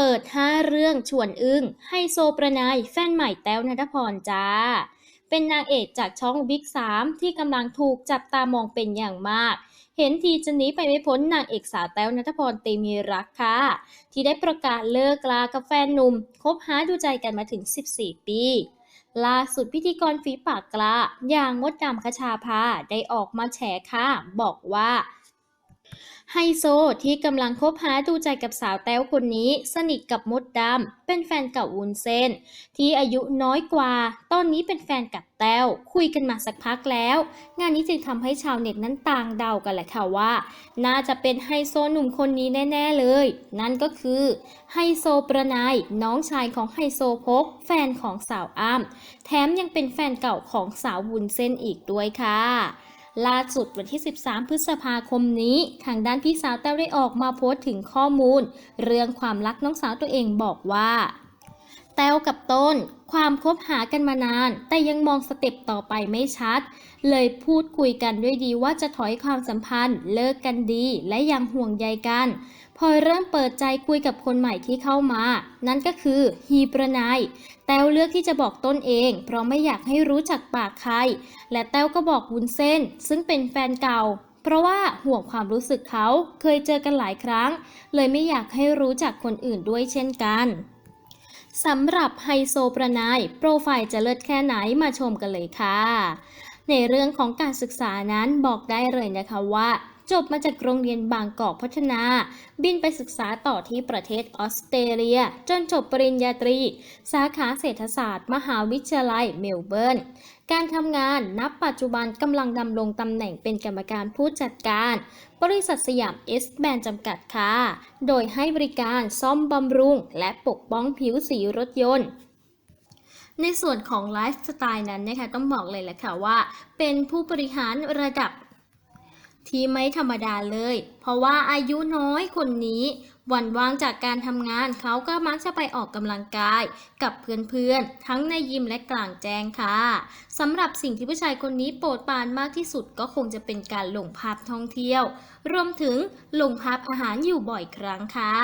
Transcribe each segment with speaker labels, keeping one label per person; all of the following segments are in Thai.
Speaker 1: เปิด 5 เรื่องชวนอึ้งไฮโซประนายแฟนใหม่แต้วนัทพรจ้า เป็นนางเอกจากช่องบิ๊ก3ที่กำลังถูกจับตามองเป็นอย่างมาก เห็นทีจะหนีไปไม่พ้นนางเอกสาวแต้วนัทพรเตมีรักค่ะ ที่ได้ประกาศเลิกลากับแฟนหนุ่ม คบหาดูใจกันมาถึง 14 ปีล่าสุดพิธีกรฝีปากกล้าอย่างมดดำคชาภาได้ออกมาแฉค่ะ บอกว่า ไฮโซที่กำลังคบหาดูใจกับสาวแต้วคนนี้ สนิทกับมดดำเป็นแฟนเก่าวุ้นเส้น ที่อายุน้อยกว่า ตอนนี้เป็นแฟนกับแต้วคุยกันมาสักพักแล้ว งานนี้จึงทำให้ชาวเน็ตนั้นต่างเดากันแหละค่ะว่า น่าจะเป็นไฮโซหนุ่มคนนี้แน่ ๆเลย นั่นก็คือไฮโซประนายน้องชายของไฮโซพก แฟนของสาวอ้ำแถมยังเป็นแฟนเก่าของสาววุ้นเส้นอีกด้วยค่ะ ล่าสุดวันที่ 13 พฤษภาคมนี้ ทางด้านพี่สาวแต้วได้ออกมาโพสต์ถึงข้อมูล เรื่องความรักน้องสาวตัวเองบอกว่า แต้วกับต้น ความคบหากันมานาน แต่ยังมองสเต็ปต่อไปไม่ชัด เลยพูดคุยกันด้วยดีว่าจะถอยความสัมพันธ์ เลิกกันดีและยังห่วงใยกัน พอเริ่มเปิดใจคุยกับคนใหม่ที่เข้ามา นั่นก็คือฮีประนายแต้วเลือกที่จะบอกต้นเอง เพราะไม่อยากให้รู้จักปากใคร และแต้วก็บอกวุ้นเส้น ซึ่งเป็นแฟนเก่า เพราะว่าห่วงความรู้สึกเขาเคยเจอกันหลายครั้ง เลยไม่อยากให้รู้จักคนอื่นด้วยเช่นกันสำหรับไฮโซประนายโปรไฟล์จะเลิศแค่ไหนมาชมกันเลยค่ะในเรื่องของการศึกษานั้นบอกได้เลยนะคะว่า จบมาจากโรงเรียนบางกอกพัฒนา บินไปศึกษาต่อที่ประเทศออสเตรเลีย จนจบปริญญาตรี สาขาเศรษฐศาสตร์ มหาวิทยาลัยเมลเบิร์น การทำงานนับปัจจุบันกำลังดำรงตำแหน่งเป็นกรรมการผู้จัดการ บริษัทสยามเอสแบนจำกัดค่ะ โดยให้บริการซ่อมบำรุง และปกป้องผิวสีรถยนต์ในส่วนของไลฟ์สไตล์นั้นนะคะต้องบอกเลยแหละค่ะว่า เป็นผู้บริหารระดับ ที่ไม่ธรรมดาเลย เพราะว่าอายุน้อยคนนี้ วันว่างจากการทำงานเขาก็มักจะไปออกกำลังกาย กับเพื่อนๆ ทั้งในยิมและกลางแจ้งค่ะสำหรับสิ่งที่ผู้ชายคนนี้โปรดปรานมากที่สุดก็คงจะเป็นการลงภาพท่องเที่ยว รวมถึงลงภาพอาหารอยู่บ่อยครั้งค่ะ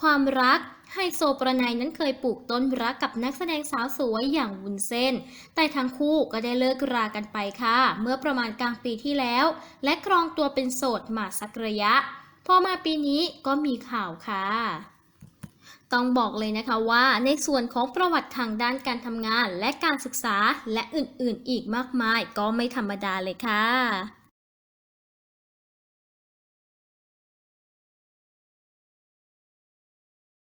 Speaker 1: ความรักไฮโซประนายนั้นเคยปลูกต้นรักกับนักแสดงสาวสวยอย่างวุ้นเส้น แต่ทั้งคู่ก็ได้เลิกรากันไปค่ะ เมื่อประมาณกลางปีที่แล้ว และครองตัวเป็นโสดมาสักระยะ อมาปีนี้ก็มีข่าวค่ะต้องบอกเลยนะคะว่าในส่วนของประวัติทางด้านการทำงานและการศึกษาและอื่นๆ อีกมากมายก็ไม่ธรรมดาเลยค่ะ